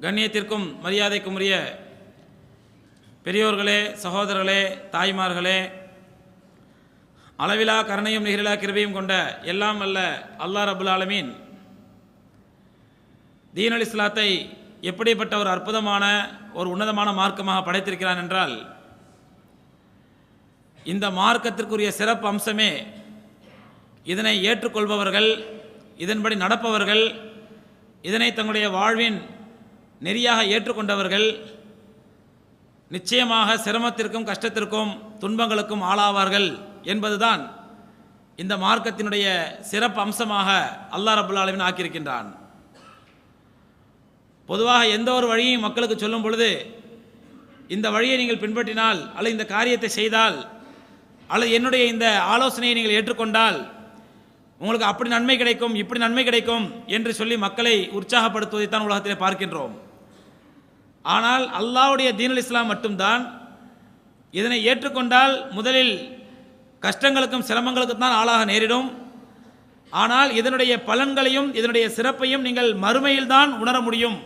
கண்ணியத்திற்கும் மரியாதைக்கும் உரிய பெரியோர்களே சகோதரர்களே தாய்மார்களே அளவிலா கருணையும் நிகரிலா கிருபையும் கொண்ட எல்லாம் அல்ல அல்லாஹ் ரபுல் ஆலமீன். தீன் அலி இஸ்லாத்தை எப்படிப்பட்ட ஒரு அற்புதமான ஒரு உன்னதமான மார்க்கமாக படைத்திருக்கிறான் என்றால் இந்த மார்க்கத்திற்குரிய சிறப்பு அம்சமே இதனை ஏற்றுக்கொள்பவர்கள் இதன்படி நடப்பவர்கள் இதனை தங்களுடைய வாழ்வின் நெறியாக ஏற்றுக்கொண்டவர்கள் நிச்சயமாக சிரமத்திற்கும் கஷ்டத்திற்கும் துன்பங்களுக்கும் ஆளாவார்கள் என்பதுதான் இந்த மார்க்கத்தினுடைய சிறப்பு அம்சமாக அல்லா ரபுல் ஆலமின் ஆக்கியிருக்கின்றான். பொதுவாக எந்த ஒரு வழியையும் மக்களுக்கு சொல்லும் பொழுது இந்த வழியை நீங்கள் பின்பற்றினால் அல்லது இந்த காரியத்தை செய்தால் அல்லது என்னுடைய இந்த ஆலோசனையை நீங்கள் ஏற்றுக்கொண்டால் உங்களுக்கு அப்படி நன்மை கிடைக்கும் இப்படி நன்மை கிடைக்கும் என்று சொல்லி மக்களை உற்சாகப்படுத்துவதைத்தான் உலகத்திலே பார்க்கின்றோம். ஆனால் அல்லாவுடைய தீனுல் இஸ்லாம் மட்டும்தான். இதனை ஏற்றுக்கொண்டால் முதலில் கஷ்டங்களுக்கும் சிரமங்களுக்கும் தான் ஆளாக நேரிடும். ஆனால் இதனுடைய பலன்களையும் இதனுடைய சிறப்பையும் நீங்கள் மறுமையில் தான் உணர முடியும்.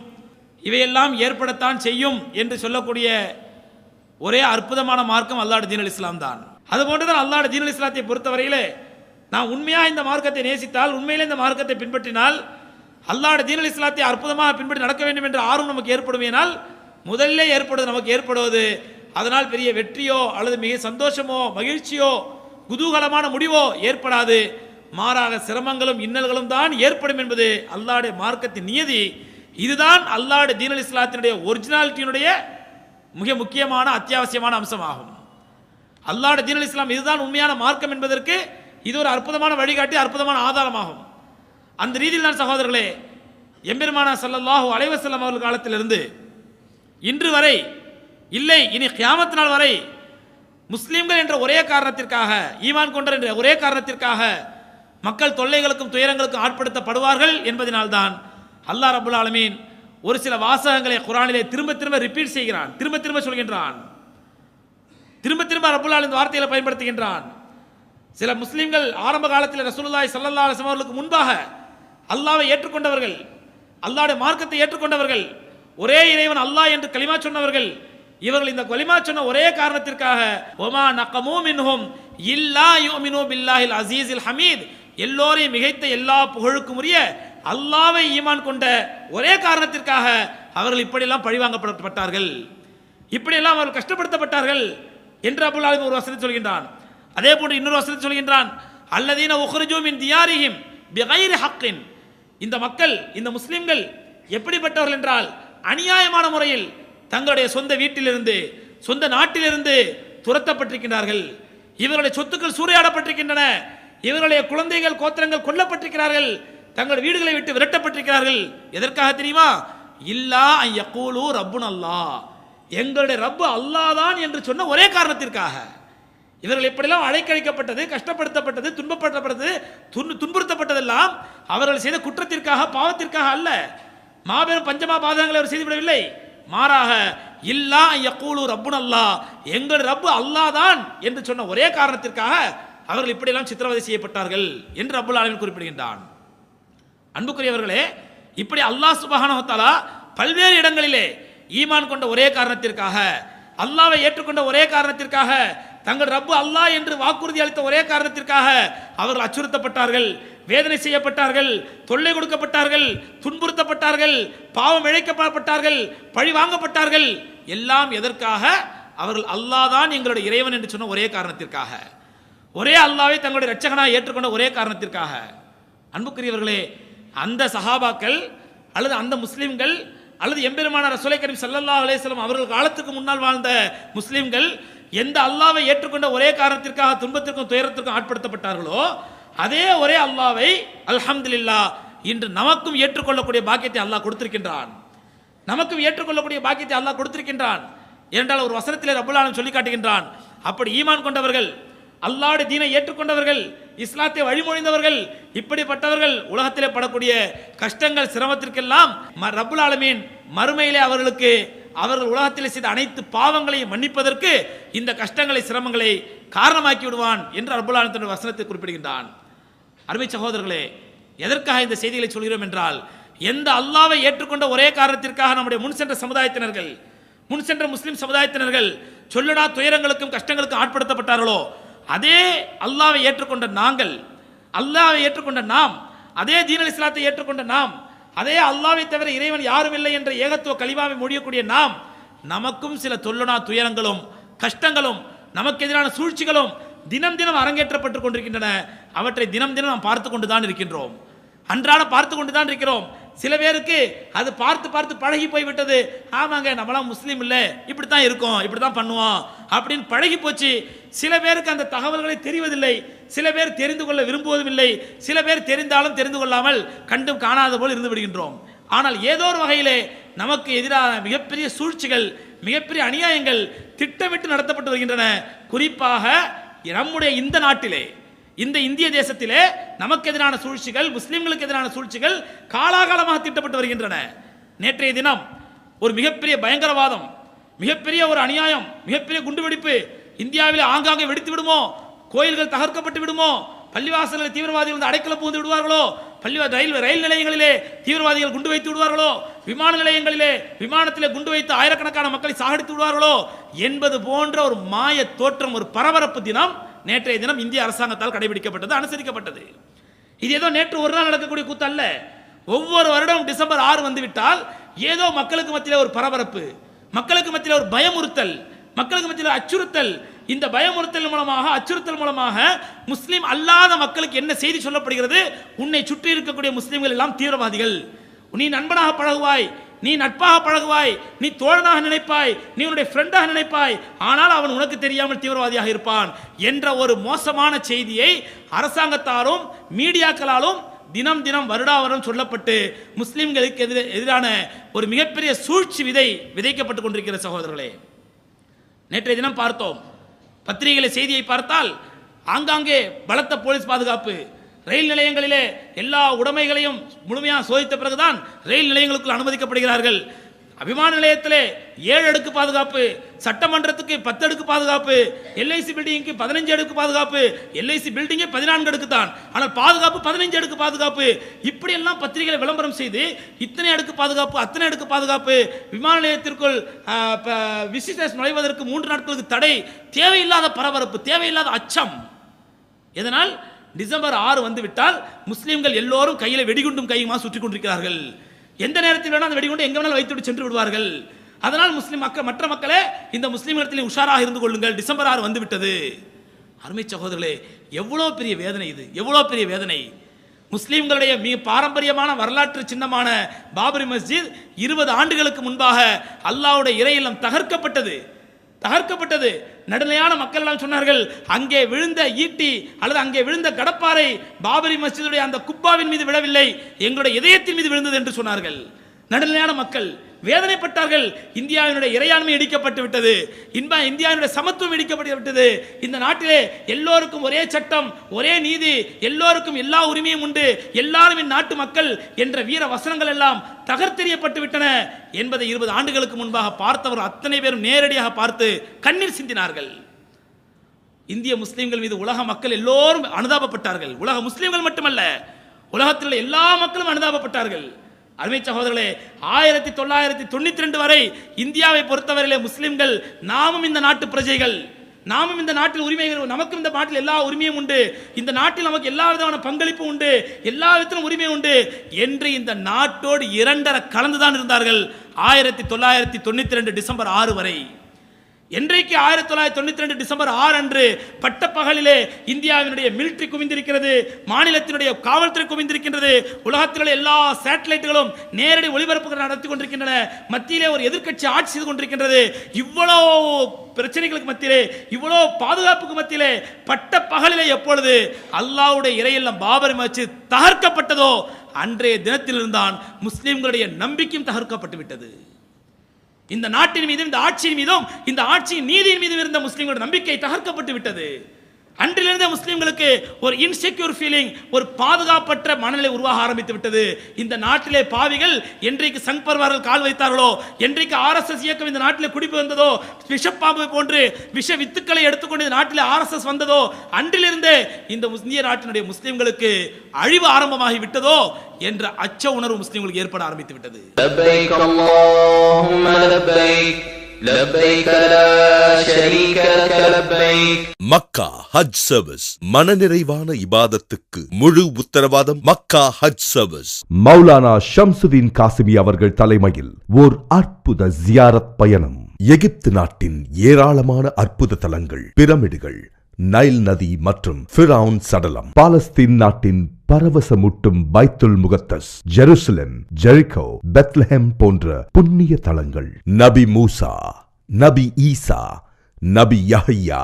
இவையெல்லாம் ஏற்படத்தான் செய்யும் என்று சொல்லக்கூடிய ஒரே அற்புதமான மார்க்கம் அல்லாடு தீனல் இஸ்லாம் தான். அதுபோன்று தான் அல்லாடு தீனல் இஸ்லாத்தை பொறுத்தவரையிலே நான் உண்மையாக இந்த மார்க்கத்தை நேசித்தால் உண்மையிலே இந்த மார்க்கத்தை பின்பற்றினால் அல்லாட தீனுல் இஸ்லாத்தை அற்புதமாக பின்பற்றி நடக்க வேண்டும் என்ற ஆர்வம் நமக்கு ஏற்படுமேனால் முதல்ல ஏற்படுவது நமக்கு ஏற்படுவது அதனால் பெரிய வெற்றியோ அல்லது மிக சந்தோஷமோ மகிழ்ச்சியோ குதூகலமான முடிவோ ஏற்படாது. மாறாக சிரமங்களும் இன்னல்களும் தான் ஏற்படும் என்பது அல்லாடைய மார்க்கத்தின் நியதி. இதுதான் அல்லாடு தீனல் இஸ்லாத்தினுடைய ஒரிஜினாலிட்டியினுடைய மிக முக்கியமான அத்தியாவசியமான அம்சமாகும். அல்லாடு தீனல் இஸ்லாம் இதுதான் உண்மையான மார்க்கம் என்பதற்கு இது ஒரு அற்புதமான வழிகாட்டி அற்புதமான ஆதாரமாகும். அந்த ரீதியில் தான் சகோதரர்களே எம்பெருமானா ஸல்லல்லாஹு அலைவசல்லம் அவர்கள் காலத்திலிருந்து இன்று வரை இல்லை இனி கியாமத் நாள் வரை முஸ்லீம்கள் என்ற ஒரே காரணத்திற்காக ஈமான் கொண்டர் என்ற ஒரே காரணத்திற்காக மக்கள் தொல்லைகளுக்கும் துயரங்களுக்கும் ஆட்படுத்தப்படுவார்கள் என்பதனால்தான் அல்லாஹ் ரபுல் ஆலமீன் ஒரு சில வாசகங்களை குரானிலே திரும்ப திரும்ப ரிப்பீட் செய்கிறான். திரும்ப திரும்ப சொல்கின்றான். திரும்ப திரும்ப ரபுல் ஆலமின் வார்த்தைகளை பயன்படுத்துகின்றான். சில முஸ்லீம்கள் ஆரம்ப காலத்தில் ரசூலுல்லாய் ஸல்லல்லாஹு அலைஹி அவர்களுக்கு முன்பாக அல்லாவை ஏற்றுக்கொண்டவர்கள் அல்லாவுடைய மார்க்கத்தை ஏற்றுக்கொண்டவர்கள் ஒரே இறைவன் அல்லாஹ் என்று கலிமா சொன்னவர்கள் இவர்கள் இந்த கொலிமா சொன்ன ஒரே காரணத்திற்காக ஒமா நக்கமூ மின்ஹும் இல்லா யுமினு பில்லாஹில் அசீஸில் ஹமீத். எல்லோரையும் மிகைத்த எல்லா புகழுக்கும் உரிய அல்லாவை ஈமான் கொண்ட ஒரே காரணத்திற்காக அவர்கள் இப்படியெல்லாம் பழிவாங்கப்பட்டார்கள் இப்படியெல்லாம் அவர்கள் கஷ்டப்படுத்தப்பட்டார்கள் என்று அபுல் ஆலிம் ஒரு வசனத்தை சொல்கின்றான். அதே போன்று இன்னொரு வசனத்தை சொல்கின்றான் அல்லதீன உஹ்ரிஜூ மின் தியாரிஹிம் பிகைர் ஹக்கின். இந்த மக்கள் இந்த முஸ்லிம்கள் எப்படிப்பட்டவர்கள் என்றால் அநியாயமான முறையில் தங்களுடைய சொந்த வீட்டிலிருந்து சொந்த நாட்டிலிருந்து துரத்தப்பட்டிருக்கின்றார்கள். இவர்களுடைய சொத்துக்கள் சூறையாடப்பட்டிருக்கின்றன. இவர்களுடைய குழந்தைகள் கோத்திரங்கள் கொல்லப்பட்டிருக்கிறார்கள். தங்கள் வீடுகளை விட்டு விரட்டப்பட்டிருக்கிறார்கள். எதற்காக தெரியுமா? இல்லா ஐயக்கூலு ரப்புன் அல்லா எங்களுடைய ரப்பு அல்லாதான் என்று சொன்ன ஒரே காரணத்திற்காக. இவர்கள் எப்படிலாம் அழைக்கழிக்கப்பட்டது கஷ்டப்படுத்தப்பட்டது துன்பப்படுத்தப்பட்டது துன் துன்புறுத்தப்பட்டதெல்லாம் அவர்கள் செய்த குற்றத்திற்காக பாவத்திற்காக அல்ல. மாபெரும் பஞ்சமா பாதகங்களை அவர் செய்துவிடவில்லை. மாறாக இல்லா யக்கூலு ரப்புன் அல்லாஹ். எங்கள் ரப்பு அல்லாஹ் தான் என்று சொன்ன ஒரே காரணத்திற்காக அவர்கள் இப்படியெல்லாம் சித்திரவதை செய்யப்பட்டார்கள் என்று அப்புல் ஆலமின் குறிப்பிடுகின்றான். அன்புக்குரியவர்களே இப்படி அல்லாஹ் சுபஹானஹு பல்வேறு இடங்களிலே ஈமான் கொண்ட ஒரே காரணத்திற்காக அல்லாவை ஏற்றுக்கொண்ட ஒரே காரணத்திற்காக தங்கள் ரப்பு அல்லாஹ் என்று வாக்குறுதி அளித்த ஒரே காரணத்திற்காக அவர்கள் அச்சுறுத்தப்பட்டார்கள் வேதனை செய்யப்பட்டார்கள் தொல்லை கொடுக்கப்பட்டார்கள் துன்புறுத்தப்பட்டார்கள் பாவம் இழைக்கப்பட்டார்கள் பழி வாங்கப்பட்டார்கள். எல்லாம் எதற்காக? அவர்கள் அல்லாஹ் தான் எங்களுடைய இறைவன் என்று சொன்ன ஒரே காரணத்திற்காக. ஒரே அல்லாவை தங்களுடைய ரட்சகனாக ஏற்றுக்கொண்ட ஒரே காரணத்திற்காக. அன்புக்குரியவர்களே அந்த சஹாபாக்கள் அல்லது அந்த முஸ்லீம்கள் அல்லது எம்பெருமான ரசோலை கரீம் சல்லல்லா அலேஸ்லம் அவர்கள் காலத்துக்கு முன்னால் வாழ்ந்த முஸ்லீம்கள் எந்த அல்லாவை ஏற்றுக்கொண்ட ஒரே காரணத்திற்காக துன்பத்திற்கும் துயரத்திற்கும் ஆட்படுத்தப்பட்டார்களோ அதே ஒரே அல்லாவை அல்ஹம்துலில்லாஹ் இன்று நமக்கும் ஏற்றுக்கொள்ளக்கூடிய பாக்கியத்தை அல்லாஹ் கொடுத்திருக்கின்றான். நமக்கும் ஏற்றுக்கொள்ளக்கூடிய பாக்கியத்தை அல்லாஹ் கொடுத்திருக்கின்றான். என்றால் ஒரு வசனத்திலே ரப்புல் சொல்லி காட்டுகின்றான். அப்படி ஈமான் கொண்டவர்கள் அல்லாடு தீனை ஏற்றுக்கொண்டவர்கள் இஸ்லாத்தை வழிமொழிந்தவர்கள் இப்படிப்பட்டவர்கள் உலகத்திலே படக்கூடிய கஷ்டங்கள் சிரமத்திற்கெல்லாம் ம- ஆலமீன் மறுமையிலே அவர்களுக்கு அவர்கள் உலகத்தில் செய்த அனைத்து பாவங்களையும் மன்னிப்பதற்கு இந்த கஷ்டங்களை சிரமங்களை காரணமாக்கி விடுவான் என்று ரப்புல் வசனத்தை குறிப்பிடுகின்றான். அருமை சகோதரர்களே எதற்காக இந்த செய்திகளை சொல்கிறோம் என்றால் எந்த அல்லாவை ஏற்றுக்கொண்ட ஒரே காரணத்திற்காக நம்முடைய முன் சென்ற சமுதாயத்தினர்கள் முன் சென்ற முஸ்லிம் சமுதாயத்தினர்கள் சொல்லுனா துயரங்களுக்கும் கஷ்டங்களுக்கும் ஆட்படுத்தப்பட்டார்களோ அதே அல்லாவை ஏற்றுக்கொண்ட நாங்கள் அல்லாவை ஏற்றுக்கொண்ட நாம் அதே தீனல் இஸ்லாத்தை ஏற்றுக்கொண்ட நாம் அதே அல்லாவை தவிர இறைவன் யாரும் இல்லை என்ற ஏகத்துவ கழிவாவை முடியக்கூடிய நாம் நமக்கும் சில தொல்லுனா துயரங்களும் கஷ்டங்களும் நமக்கு எதிரான சூழ்ச்சிகளும் தினம் தினம் அரங்கேற்றப்பட்டு கொண்டிருக்கின்றன. அவற்றை தினம் தினம் நாம் பார்த்து கொண்டு தான் இருக்கின்றோம். அன்றாட பார்த்து கொண்டு தான் இருக்கிறோம். சில பேருக்கு அது பார்த்து பார்த்து பழகி போய் விட்டது ஆமாங்க நம்மளாம் முஸ்லீம் இல்லை. இப்படி தான் இருக்கோம் இப்படி தான் பண்ணுவோம் அப்படின்னு பழகி போச்சு. சில பேருக்கு அந்த தகவல்களை தெரிவதில்லை. சில பேர் தெரிந்து கொள்ள விரும்புவதும் இல்லை சில பேர் தெரிந்தாலும் தெரிந்து கொள்ளாமல் கண்டும் காணாத போல் இருந்து விடுகின்றோம். ஆனால் ஏதோ ஒரு வகையிலே நமக்கு எதிரான மிகப்பெரிய சூழ்ச்சிகள் மிகப்பெரிய அநியாயங்கள் திட்டமிட்டு நடத்தப்பட்டு வருகின்றன. குறிப்பாக நம்முடைய இந்த நாட்டிலே. இந்த இந்திய தேசத்திலே நமக்கு எதிரான சூழ்ச்சிகள் முஸ்லிம்களுக்கு எதிரான சூழ்ச்சிகள் காலாகாலமாக திட்டப்பட்டு வருகின்றன. நேற்றைய தினம் ஒரு மிகப்பெரிய பயங்கரவாதம் மிகப்பெரிய ஒரு அநியாயம் மிகப்பெரிய குண்டுவெடிப்பு இந்தியாவில் ஆங்காங்கே வெடித்து விடுமோ? கோயில்கள் தகர்க்கப்பட்டு விடுமோ? பள்ளிவாசலில் தீவிரவாதிகள் வந்து அடைக்கல புகுந்து விடுவார்களோ? பள்ளி ரயில் ரயில் நிலையங்களிலே தீவிரவாதிகள் குண்டு வைத்து விடுவார்களோ? விமான நிலையங்களிலே விமானத்திலே குண்டு வைத்து ஆயிரக்கணக்கான மக்களை சாகடித்து விடுவார்களோ? என்பது போன்ற ஒரு மாய தோற்றம் ஒரு பரபரப்பு தினம் நேற்றைய தினம் இந்திய அரசாங்கத்தால் கடைபிடிக்கப்பட்டது அனுசரிக்கப்பட்டது. இது ஏதோ நேற்று ஒரு நாள் நடக்கக்கூடிய கூத்து அல்ல ஒவ்வொரு வருடம் டிசம்பர் ஆறு வந்துவிட்டால் ஏதோ மக்களுக்கு மத்தியில் ஒரு பரபரப்பு மக்களுக்கு மத்தியில் ஒரு பயமுறுத்தல் மக்களுக்கு மத்தியில் அச்சுறுத்தல். இந்த பயமுறுத்தல் மூலமாக அச்சுறுத்தல் மூலமாக முஸ்லீம் அல்லாத மக்களுக்கு என்ன செய்தி சொல்லப்படுகிறது? உன்னை சுற்றி இருக்கக்கூடிய முஸ்லீம்கள் எல்லாம் தீவிரவாதிகள். நீ நண்பனாக பழகுவாய். நீ நட்பாக பழகுவாய் நீ தோழனாக நினைப்பாய் நீ உன்னுடைய ஃப்ரெண்டாக நினைப்பாய் ஆனால் அவன் உனக்கு தெரியாமல் தீவிரவாதியாக இருப்பான் என்ற ஒரு மோசமான செய்தியை அரசாங்கத்தாலும் மீடியாக்களாலும் தினம் தினம் வருடா வருடம் சொல்லப்பட்டு முஸ்லிம்களுக்கு எதிர எதிரான ஒரு மிகப்பெரிய சூழ்ச்சி விதை விதைக்கப்பட்டு கொண்டிருக்கிற சகோதரர்களே. நேற்றைய தினம் பார்த்தோம். பத்திரிகைகளை செய்தியை பார்த்தால் ஆங்காங்கே பலத்த போலீஸ் பாதுகாப்பு ரயில் நிலையங்களிலே எல்லா உடைமைகளையும் முழுமையாக சோதித்த பிறகுதான் ரயில் நிலையங்களுக்குள் அனுமதிக்கப்படுகிறார்கள். விமான நிலையத்திலே ஏழு அடுக்கு பாதுகாப்பு சட்டமன்றத்துக்கு பத்து அடுக்கு பாதுகாப்பு எல்ஐசி பில்டிங்க்கு பதினஞ்சு அடுக்கு பாதுகாப்பு எல்ஐசி பில்டிங்கே பதினான்கு அடுக்கு தான் ஆனால் பாதுகாப்பு பதினஞ்சு அடுக்கு பாதுகாப்பு. இப்படியெல்லாம் பத்திரிகைகளை விளம்பரம் செய்து இத்தனை அடுக்கு பாதுகாப்பு அத்தனை அடுக்கு பாதுகாப்பு விமான நிலையத்திற்குள் விசிட்டர்ஸ் நுழைவதற்கு மூன்று நாட்களுக்கு தடை தேவையில்லாத பரபரப்பு தேவையில்லாத அச்சம். இதனால் டிசம்பர் ஆறு வந்து விட்டால் முஸ்லீம்கள் எல்லோரும் கையில் வெடிகுண்டும் கையுமா சுற்றி கொண்டிருக்கிறார்கள். எந்த நேரத்தில் வேணால் அந்த வெடிகுண்டு எங்க வேணாலும் வைத்துவிட்டு சென்று விடுவார்கள். அதனால் முஸ்லீம் மக்கள் மற்ற மக்களே இந்த முஸ்லீம் இடத்திலே உஷாராக இருந்து கொள்ளுங்கள். டிசம்பர் ஆறு வந்து விட்டது அருமை சகோதரர்களே எவ்வளோ பெரிய வேதனை இது. எவ்வளோ பெரிய வேதனை. முஸ்லீம்களுடைய மிக பாரம்பரியமான வரலாற்று சின்னமான பாபரி மஸ்ஜித் இருபது ஆண்டுகளுக்கு முன்பாக அல்லாவுடைய இறையிலம் தகர்க்கப்பட்டது. தகர்க்கப்பட்டது. நடுநிலையான மக்கள் எல்லாம் சொன்னார்கள் அங்கே விழுந்த ஈட்டி அல்லது அங்கே விழுந்த கடப்பாறை பாபரி மஸ்ஜிதுடைய அந்த குப்பாவின் மீது விழவில்லை எங்களுடைய இதயத்தின் மீது விழுந்தது என்று சொன்னார்கள். நடுநிலையான மக்கள் வேதனைப்பட்டார்கள். இந்தியாவினுடைய இறையாண்மை இடிக்கப்பட்டு விட்டது. இன்ப இந்தியாவினுடைய சமத்துவம் இடிக்கப்பட்டு விட்டது. இந்த நாட்டிலே எல்லோருக்கும் ஒரே சட்டம் ஒரே நீதி எல்லோருக்கும் எல்லா உரிமையும் உண்டு. எல்லாரும் இந்நாட்டு மக்கள் என்ற வீர வசனங்கள் எல்லாம் தகர்த்தெறியப்பட்டு விட்டன என்பதை இருபது ஆண்டுகளுக்கு முன்பாக பார்த்தவர் அத்தனை பேரும் நேரடியாக பார்த்து கண்ணீர் சிந்தினார்கள். இந்திய முஸ்லீம்கள் மீது உலக மக்கள் எல்லோரும் அனுதாபப்பட்டார்கள். உலக முஸ்லீம்கள் மட்டுமல்ல உலகத்தில் உள்ள எல்லா மக்களும் அனுதாபப்பட்டார்கள். அருமை சகோதரர்களே ஆயிரத்தி தொள்ளாயிரத்தி தொண்ணூத்தி ரெண்டு வரை இந்தியாவை பொறுத்தவரையிலே முஸ்லிம்கள் நாமும் இந்த நாட்டு பிரஜைகள். நாமும் இந்த நாட்டில் உரிமை நமக்கும் இந்த நாட்டில் எல்லா உரிமையும் உண்டு. இந்த நாட்டில் நமக்கு எல்லா விதமான பங்களிப்பும் உண்டு. எல்லா விதத்திலும் உரிமை உண்டு என்று இந்த நாட்டோடு இரண்டரை கலந்துதான் இருந்தார்கள் ஆயிரத்தி தொள்ளாயிரத்தி தொண்ணூத்தி ரெண்டு டிசம்பர் ஆறு வரை. என்றைக்கு ஆயிரத்தி தொள்ளாயிரத்தி தொண்ணூத்தி ரெண்டு டிசம்பர் ஆறு அன்று பட்டப்பகலிலே இந்தியாவினுடைய மிலிட்டரி குவிந்திருக்கிறது மாநிலத்தினுடைய காவல்துறை குவிந்திருக்கின்றது உலகத்திலுள்ள எல்லா சேட்டலைட்டுகளும் நேரடி ஒளிபரப்புகள் நடத்தி கொண்டிருக்கின்றன மத்தியிலே ஒரு எதிர்க்கட்சி ஆட்சி செய்து கொண்டிருக்கின்றது. இவ்வளோ பிரச்சனைகளுக்கு மத்தியிலே இவ்வளோ பாதுகாப்புக்கு மத்தியிலே பட்ட பகலிலே எப்பொழுது அல்லாவுடைய இறையெல்லாம் பாபரி மச்சு தகர்க்கப்பட்டதோ அன்றைய தினத்திலிருந்தான் முஸ்லிம்களுடைய நம்பிக்கையும் தகர்க்கப்பட்டு விட்டது. இந்த நாட்டின் மீதும் இந்த ஆட்சியின் மீதும் இந்த ஆட்சியின் நீதியின் மீதும் இருந்த முஸ்லிம்களுடைய நம்பிக்கை தகர்க்கப்பட்டு விட்டது. அன்றிலிருந்தே முஸ்லிம்களுக்கு ஒரு இன்செக்யூர் ஃபீலிங் ஒரு பாதுகாப்பற்ற மனநிலை உருவாக ஆரம்பித்து விட்டது. இந்த நாட்டிலே பாவிகள் என்றைக்கு சங் பர்வார்கள் கால் வைத்தார்களோ என்றைக்கு ஆர்எஸ்எஸ் இயக்கம் இந்த நாட்டிலே குடிப்பு வந்ததோ விஷப்பாம்பு போன்று விஷ வித்துக்களை எடுத்துக்கொண்டு இந்த நாட்டிலே ஆர்எஸ்எஸ் வந்ததோ அன்றிலிருந்தே இந்த இந்திய நாட்டினுடைய முஸ்லிம்களுக்கு அழிவு ஆரம்பமாகி விட்டதோ என்ற அச்ச உணர்வு முஸ்லிம்களுக்கு ஏற்பட ஆரம்பித்து விட்டது. மக்கா ஹஜ் சர்வீஸ். மனநிறைவான இபாதத்துக்கு முழு உத்தரவாதம் மக்கா ஹஜ் சர்வீஸ். மௌலானா ஷம்சுதீன் காசிமி அவர்கள் தலைமையில் ஓர் அற்புத ஜியாரத் பயணம். எகிப்து நாட்டின் ஏராளமான அற்புத தலங்கள் பிரமிடுகள் நைல் நதி மற்றும் ஃபிரவுன் சடலம். பாலஸ்தீன் நாட்டின் பரவசமூட்டும் பைத்துல் முகத்தஸ் ஜெருசலம் ஜெரிகோ பெத்லஹெம் போன்ற புண்ணிய தலங்கள். நபி மூசா நபி ஈசா நபி யஹையா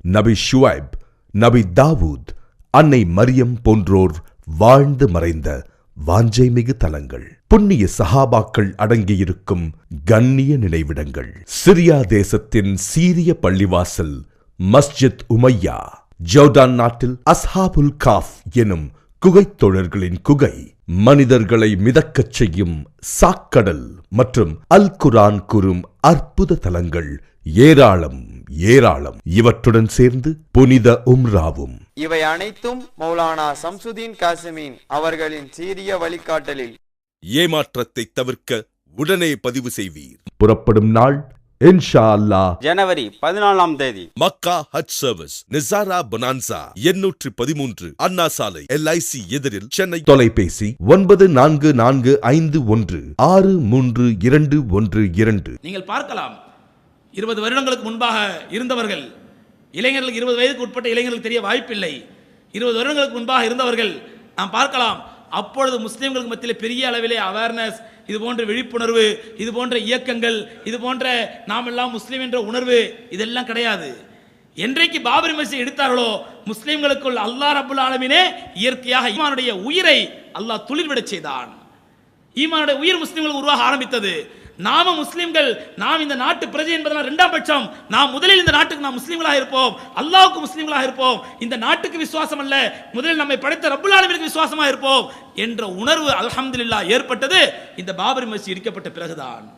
நபி ஷுவைப் நபி தாவூத் அன்னை மரியம் போன்றோர் வாழ்ந்து மறைந்த வாஞ்சைமிகு தலங்கள். புண்ணிய சஹாபாக்கள் அடங்கியிருக்கும் கண்ணிய நினைவிடங்கள். சிரியா தேசத்தின் சீரிய பள்ளிவாசல் மஸ்ஜித் உமையா ஜோர்டான் நாட்டில் அஸ்ஹாபுல் காஃப் எனும் குகைத் தோழர்களின் குகை மனிதர்களை மிதக்கச் செய்யும் சாக்கடல் மற்றும் அல் குரான் கூறும் அற்புத தலங்கள் ஏராளம் ஏராளம். இவற்றுடன் சேர்ந்து புனித உம்ராவும். இவை அனைத்தும் மௌலானா சம்சுதீன் காசிமீன் அவர்களின் சீரிய வழிகாட்டலில். ஏமாற்றத்தை தவிர்க்க உடனே பதிவு செய்வீர். புறப்படும் நாள் இன்ஷா அல்லாஹ் ஜனவரி பதினாலாம் தேதி. மக்கா ஹஜ் சர்வீஸ் நிசாரா பொனான்சா எண்ணூற்று பதிமூன்று அண்ணா சாலை எல்ஐசி எதிரில் சென்னை. தொலைபேசி ஒன்பது நான்கு நான்கு ஐந்து ஒன்று ஆறு மூன்று இரண்டு ஒன்று இரண்டு. நீங்கள் பார்க்கலாம் இருபது வருடங்களுக்கு முன்பாக இருந்தவர்கள் இளைஞர்களுக்கு இருபது வயதுக்கு உட்பட்ட இளைஞர்களுக்கு தெரிய வாய்ப்பில்லை. இருபது வருடங்களுக்கு முன்பாக இருந்தவர்கள் நாம் பார்க்கலாம் அப்பொழுது முஸ்லிம்களுக்கு மத்தியில் பெரிய அளவிலே அவேர்னஸ் இது போன்ற விழிப்புணர்வு இது போன்ற இயக்கங்கள் இது போன்ற நாம் எல்லாம் முஸ்லீம் என்ற உணர்வு இதெல்லாம் கிடையாது. என்றைக்கு பாபரி மசீத் எடுத்தார்களோ முஸ்லீம்களுக்குள் அல்லாஹ் ரபுல் ஆலமினே இயற்கையாக ஈமானுடைய உயிரை அல்லாஹ் துளிர்விடச் செய்தான். ஈமானுடைய உயிர் முஸ்லீம்கள் உருவாக ஆரம்பித்தது. நாம முஸ்லீம்கள் நாம் இந்த நாட்டு பிரஜை என்பதெல்லாம் ரெண்டாம் பட்சம். நாம் முதலில் இந்த நாட்டுக்கு நாம் முஸ்லீம்களாக இருப்போம். அல்லாவுக்கு முஸ்லீம்களாக இருப்போம். இந்த நாட்டுக்கு விசுவாசம் அல்ல. முதலில் நம்மை படைத்த ரப்புல் விசுவாசமாக இருப்போம் என்ற உணர்வு அலமதுல்லா ஏற்பட்டது. இந்த பாபரி மசி இடிக்கப்பட்ட பிறகுதான்.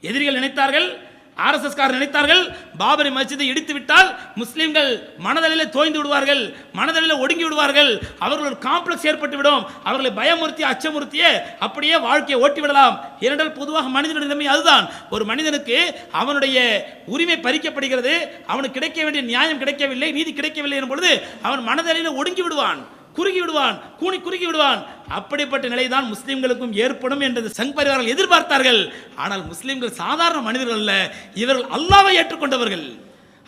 எதிரிகள் நினைத்தார்கள் ஆர்எஸ்எஸ்கார் நினைத்தார்கள் பாபரி மஸ்ஜிதை இடித்து விட்டால் முஸ்லீம்கள் மனதளவில் தோய்ந்து விடுவார்கள் மனதளவில் ஒடுங்கி விடுவார்கள் அவர்கள் ஒரு காம்ப்ளெக்ஸ் ஏற்பட்டு விடும் அவர்களை பயமுறுத்தி அச்சமுறுத்தியே அப்படியே வாழ்க்கையை ஓட்டி விடலாம் ஏனென்றால் பொதுவாக மனிதனுடைய நிலைமை அதுதான். ஒரு மனிதனுக்கு அவனுடைய உரிமை பறிக்கப்படுகிறது அவனுக்கு கிடைக்க வேண்டிய நியாயம் கிடைக்கவில்லை நீதி கிடைக்கவில்லை எனும் பொழுது அவன் மனதளவில் ஒடுங்கி விடுவான். குறுகி விடுவான் கூனி குறுகி விடுவான் அப்படிப்பட்ட நிலைதான் முஸ்லிம்களுக்கும் ஏற்படும் என்று சங் பரிவார்கள் எதிர்பார்த்தார்கள். ஆனால் முஸ்லிம்கள் சாதாரண மனிதர்கள் அல்ல இவர்கள் அல்லாவை ஏற்றுக்கொண்டவர்கள்.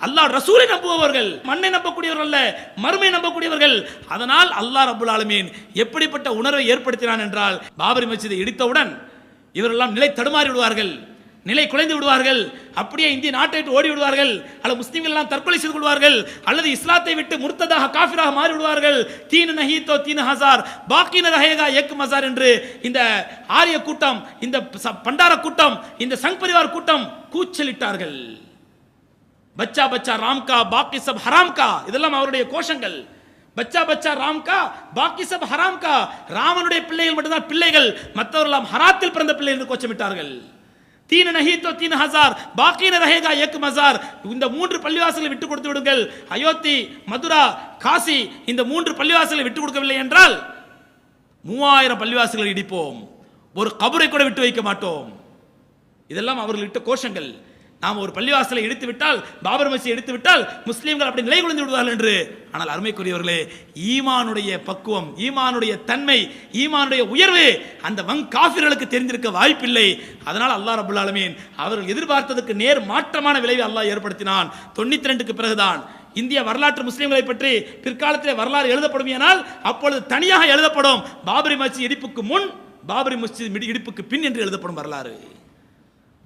அல்லாஹ் ரசூலை நம்புபவர்கள் மண்ணை நம்பக்கூடியவர்கள் அல்ல மறுமை நம்பக்கூடியவர்கள். அதனால் அல்லாஹ் ரபுல் ஆலமீன் எப்படிப்பட்ட உணர்வை ஏற்படுத்தினான் என்றால் பாபரி மசிதை இடித்தவுடன் இவரெல்லாம் நிலை தடுமாறி விடுவார்கள் நிலை குலைந்து விடுவார்கள். அப்படியே இந்திய நாட்டை விட்டு ஓடி விடுவார்கள். அல்லது முஸ்லீம்கள் எல்லாம் தற்கொலை செய்து கொள்வார்கள். அல்லது இஸ்லாத்தை விட்டு முர்த்ததாக காஃபிராக மாறி விடுவார்கள். தீன் நஹீத்தோ தீன் ஹசார் பாக்கின ரஹேகா ஏக்கு மசார் என்று இந்த ஆரிய கூட்டம் இந்த பண்டார கூட்டம் இந்த சங் பரிவார் கூட்டம் கூச்சலிட்டார்கள். பச்சா பச்சா ராம்கா பாக்கி சப் ஹராம்கா இதெல்லாம் அவருடைய கோஷங்கள். பச்சா பச்சா ராம்கா பாக்கி சப் ஹராம் கா ராமனுடைய பிள்ளைகள் மட்டும்தான் பிள்ளைகள். மற்றவர்களாம் ஹராத்தில் பிறந்த பிள்ளை என்று கோச்சமிட்டார்கள் தீன நஹீத்தோ தீன ஹசார். பாக்கின ரஹேகா ஏக் மசார் இந்த மூன்று பள்ளிவாசலை விட்டு கொடுத்து விடுங்கள். அயோத்தி மதுரா காசி இந்த மூன்று பள்ளிவாசலை விட்டு கொடுக்கவில்லை என்றால் மூவாயிரம் பள்ளிவாசல்களை இடிப்போம். ஒரு கபரை கூட விட்டு வைக்க மாட்டோம். இதெல்லாம் அவர்கள் இட்ட கோஷங்கள். நாம் ஒரு பள்ளிவாசலை இடித்து விட்டால் பாபர் மசி எடுத்து விட்டால் முஸ்லீம்கள் அப்படி நிலை குலைந்து விடுவார்கள் என்று. ஆனால் அருமைக்குரியவர்களே ஈமானுடைய பக்குவம் ஈமானுடைய தன்மை ஈமானுடைய உயர்வு அந்த வங் காஃபிர்களுக்கு தெரிந்திருக்க வாய்ப்பில்லை. அதனால் அல்லாஹ் ரபுல் ஆலமீன் அவர்கள் எதிர்பார்த்ததுக்கு நேர் மாற்றமான விளைவை அல்லாஹ் ஏற்படுத்தினான். தொண்ணூத்தி ரெண்டுக்கு பிறகுதான். இந்திய வரலாற்று முஸ்லீம்களை பற்றி பிற்காலத்தில் வரலாறு எழுதப்படும் எழுதப்படுமையானால் அப்பொழுது தனியாக எழுதப்படும். பாபரி மசி இடிப்புக்கு முன் பாபரி மஸ்ஜித் இடிப்புக்கு பின் என்று எழுதப்படும் வரலாறு.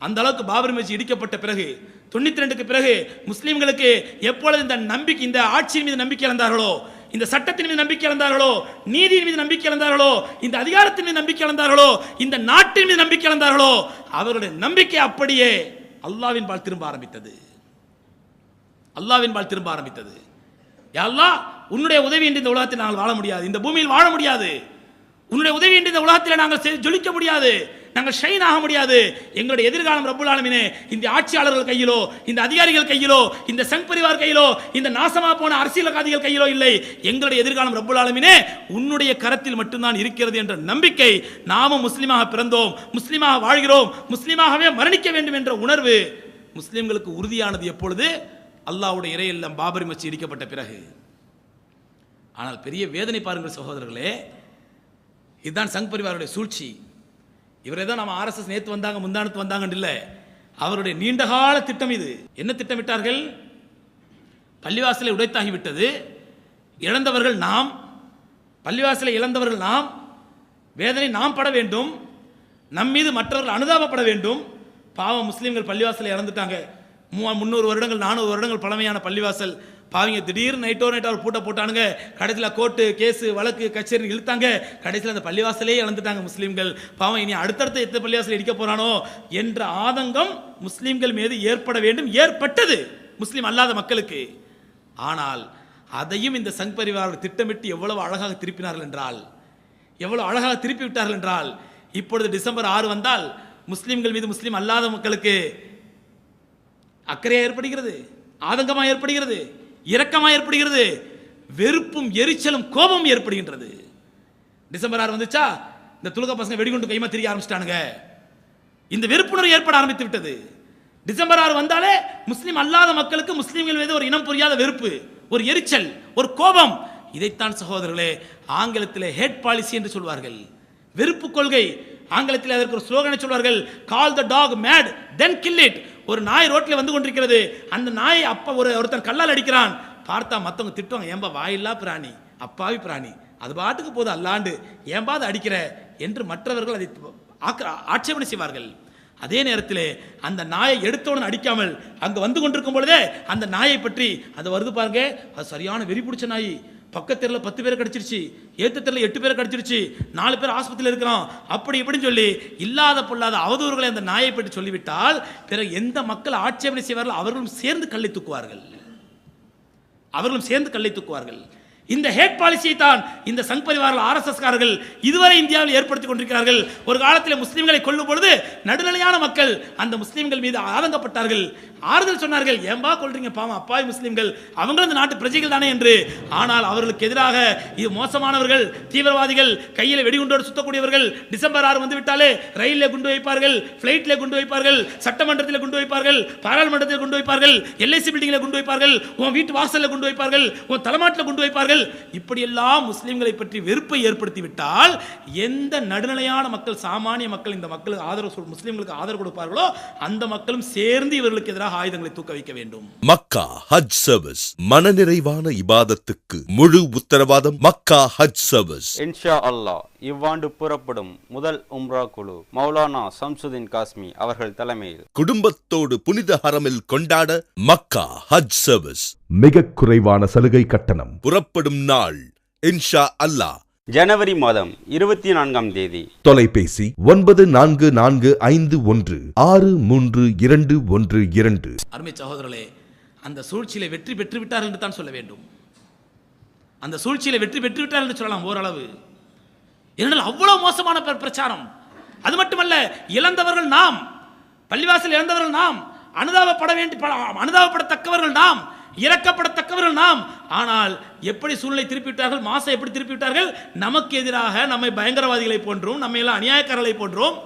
அந்த அளவுக்கு பாபர் மஸ்ஜித் இடிக்கப்பட்ட பிறகு தொண்ணூத்தி ரெண்டுக்கு பிறகு முஸ்லீம்களுக்கு எப்பொழுது இந்த நம்பிக்கை இந்த ஆட்சியின் மீது நம்பிக்கை இழந்தார்களோ இந்த சட்டத்தின் மீது நம்பிக்கை இழந்தார்களோ நீதியின் மீது நம்பிக்கை இழந்தார்களோ இந்த அதிகாரத்தின் மீது நம்பிக்கை இழந்தார்களோ இந்த நாட்டின் மீது நம்பிக்கை இழந்தார்களோ அவருடைய நம்பிக்கை அப்படியே அல்லாவின் பால் திரும்ப ஆரம்பித்தது. அல்லாவின் பால் திரும்ப ஆரம்பித்தது. யாழ்லா அல்லாஹ் உன்னுடைய என்று இந்த உலகத்தில் நாங்கள் வாழ முடியாது. இந்த பூமியில் வாழ முடியாது. உன்னுடைய உதவியின்றி இந்த உலகத்தில் நாங்கள் ஜொலிக்க முடியாது. நாங்கள் ஷைன் ஆக முடியாது. எங்களுடைய எதிர்காலம் ரப்புல் ஆலமீனே இந்த ஆட்சியாளர்கள் கையிலோ இந்த அதிகாரிகள் கையிலோ இந்த சங் பரிவார் கையிலோ இந்த நாசமா போன அரசியல்வாதிகள் கையிலோ இல்லை. எங்களுடைய எதிர்காலம் ரப்புல் உன்னுடைய கரத்தில் மட்டும்தான் இருக்கிறது என்ற நம்பிக்கை நாமும் முஸ்லீமாக பிறந்தோம் முஸ்லீமாக வாழ்கிறோம் முஸ்லீமாகவே மரணிக்க வேண்டும் என்ற உணர்வு முஸ்லீம்களுக்கு உறுதியானது எப்பொழுது? அல்லாஹ்வுடைய இறையெல்லாம் பாபரி மச்சி இடிக்கப்பட்ட பிறகு. ஆனால் பெரிய வேதனை பாருங்கள் சகோதரர்களே இதுதான் சங் பரிவாருடைய சூழ்ச்சி. இவரே தான் நம்ம ஆர்எஸ்எஸ் நேற்று வந்தாங்க முந்தானத்து வந்தாங்கன்னு இல்லை. அவருடைய நீண்டகால திட்டம் இது. என்ன திட்டமிட்டார்கள்? பள்ளிவாசலை உடைத்தாகிவிட்டது. இழந்தவர்கள் நாம் பள்ளிவாசலை இழந்தவர்கள் நாம் வேதனை நாம் பட வேண்டும். நம் மீது மற்றவர்கள் அனுதாபப்பட வேண்டும். பாவம் முஸ்லீம்கள் பள்ளிவாசலை இறந்துட்டாங்க மூ முந்நூறு வருடங்கள் நானூறு வருடங்கள் பழமையான பள்ளிவாசல். பாவிங்க திடீர்னு நைட்டோ நைட்டோ ஒரு பூட்டை போட்டானுங்க. கடைசியில் கோர்ட்டு கேஸு வழக்கு கச்சேரி இழுத்தாங்க. கடைசியில் அந்த பள்ளிவாசலே இழந்துட்டாங்க முஸ்லீம்கள். பாவம் இனி அடுத்தடுத்த எத்தனை பள்ளிவாசல் இடிக்க போறானோ என்ற ஆதங்கம் முஸ்லீம்கள் மீது ஏற்பட வேண்டும். ஏற்பட்டது. முஸ்லீம் அல்லாத மக்களுக்கு. ஆனால் அதையும் இந்த சங் பரிவார் திட்டமிட்டு எவ்வளவு அழகாக திருப்பினார்கள் என்றால் எவ்வளவு அழகாக திருப்பி விட்டார்கள் என்றால் இப்பொழுது டிசம்பர் ஆறு வந்தால் முஸ்லீம்கள் மீது முஸ்லீம் அல்லாத மக்களுக்கு அக்கறையாக ஏற்படுகிறது? ஆதங்கமாக ஏற்படுகிறது? இரக்கமாக ஏற்படுகிறது. வெறுப்பும் எரிச்சலும் கோபமும் ஏற்படுகின்றது. டிசம்பர் ஆறு வந்துச்சா? இந்த துலக பசங்க வெடிகுண்டு கைமா திரிய ஆரம்பிச்சிட்டானுங்க. இந்த வெறுப்புணர்வு ஏற்பட ஆரம்பித்து விட்டது. டிசம்பர் ஆறு வந்தாலே முஸ்லீம் அல்லாத மக்களுக்கு முஸ்லீம்கள் மீது ஒரு இனம் புரியாத வெறுப்பு ஒரு எரிச்சல் ஒரு கோபம். இதைத்தான் சகோதரர்களே ஆங்கிலத்தில் ஹேட் பாலிசி என்று சொல்வார்கள். வெறுப்பு கொள்கை ஆங்கிலத்தில் அதற்கு ஒரு ஸ்லோகனை சொல்வார்கள்? Call the dog mad then kill it ஒரு நாய் ரோட்டில் வந்து கொண்டிருக்கிறது. அந்த நாய் அப்போ ஒரு ஒருத்தன் கல்லால் அடிக்கிறான். பார்த்தா மற்றவங்க திட்டுவாங்க ஏன்பா வாயில்லா பிராணி அப்பாவி பிராணி. அது பாட்டுக்கு போது அல்லாண்டு. ஏன்பா அதை அடிக்கிற? என்று மற்றவர்கள் அதை ஆக்க- ஆட்சேபனை செய்வார்கள். அதே நேரத்தில் அந்த நாயை எடுத்தவுடன் அடிக்காமல் அங்கே வந்து கொண்டிருக்கும் பொழுதே அந்த நாயை பற்றி அதை வருது பாருங்க அது சரியான வெறி பிடிச்ச நாய். பக்கத்தெருல பத்து பேர் கிடச்சிருச்சு ஏத்து எட்டு பேர் கிடச்சிருச்சு நாலு பேர் ஆஸ்பத்திரியில் இருக்கிறோம் அப்படி இப்படின்னு சொல்லி இல்லாத பொல்லாத அவதூறுகளை அந்த நாயை பற்றி சொல்லிவிட்டால் பிறகு எந்த மக்கள் ஆட்சேபனை செய்வார்கள் அவர்களும் சேர்ந்து கல்லை தூக்குவார்கள். அவர்களும் சேர்ந்து கல்லை தூக்குவார்கள். இந்த ஹேட் பாலிசியை தான் இந்த சங் பரிவார்கள் ஆர்எஸ்எஸ்காரர்கள் இதுவரை இந்தியாவில் ஏற்படுத்தி கொண்டிருக்கிறார்கள். ஒரு காலத்தில் முஸ்லீம்களை கொல்லும் பொழுது நடுநிலையான மக்கள் அந்த முஸ்லீம்கள் மீது ஆதங்கப்பட்டார்கள். ஆறுதல் சொன்னார்கள் ஏன்பா கொள்றீங்க பாவம் அப்பாவி முஸ்லீம்கள். அவங்களும் இந்த நாட்டு பிரஜைகள் தானே என்று. ஆனால் அவர்களுக்கு எதிராக இது மோசமானவர்கள் தீவிரவாதிகள் கையில் வெடிகுண்டோடு சுத்தக்கூடியவர்கள் டிசம்பர் ஆறு வந்து விட்டாலே ரயிலில் குண்டு வைப்பார்கள் ஃப்ளைட்டில் குண்டு வைப்பார்கள் சட்டமன்றத்தில் குண்டு வைப்பார்கள் பாராளுமன்றத்தில் குண்டு வைப்பார்கள் எல்ஐசி பில்டிங்கில் குண்டு வைப்பார்கள் உன் வீட்டு வாசல்ல குண்டு வைப்பார்கள் உன் தலைமாட்டில் குண்டு வைப்பார்கள் இப்படியெல்லாம் முஸ்லிம்களை பற்றி வெறுப்பை ஏற்படுத்தி விட்டால் எந்த நடுநிலையான மக்கள் சாமானிய மக்கள் இந்த மக்களுக்கு ஆதரவு முஸ்லிம்களுக்கு ஆதரவு கொடுப்பார்களோ அந்த மக்களும் சேர்ந்து இவர்களுக்கு எதிராக ஆயுதங்களை தூக்க வைக்க வேண்டும். மக்கா ஹஜ் சர்வீஸ் மனநிறைவான இபாதத்துக்கு முழு உத்தரவாதம் மக்கா ஹஜ் சர்வீஸ். இன்ஷா அல்லாஹ் இவ்வாண்டு புறப்படும் முதல் உம்ரா குழு மௌலானா சம்சுதீன் காஸ்மி அவர்கள் தலைமையில். குடும்பத்தோடு புனித ஹரமில் கொண்டாட மக்கா ஹஜ் சர்வீஸ். மிக குறைவான சலுகை கட்டணம். புறப்படும் நாள் இன்ஷா அல்லாஹ். ஜனவரி மாதம் இருபத்தி நான்காம் தேதி. தொலைபேசி ஒன்பது நான்கு நான்கு ஐந்து ஒன்று ஆறு மூன்று இரண்டு ஒன்று இரண்டு. அருமை சகோதரர்களே அந்த சூழ்ச்சியில வெற்றி பெற்று விட்டார்கள் என்று தான் சொல்ல வேண்டும். அந்த சூழ்ச்சியில வெற்றி பெற்று விட்டார்கள் என்று சொல்லலாம் ஓரளவு. ஏனென்றால் அவ்வளவு மோசமான பிர- பிரச்சாரம். அது மட்டுமல்ல இழந்தவர்கள் நாம் பள்ளிவாசல் இழந்தவர்கள் நாம் அனுதாபப்பட வேண்டி அனுதாபப்படத்தக்கவர்கள் நாம் இறக்கப்படத்தக்கவர்கள் நாம். ஆனால் எப்படி சூழ்நிலை திருப்பி விட்டார்கள் மாசை எப்படி திருப்பி விட்டார்கள் நமக்கு எதிராக நம்மை பயங்கரவாதிகளை போன்றும் நம்ம எல்லாம் அநியாயக்காரர்களை போன்றோம்.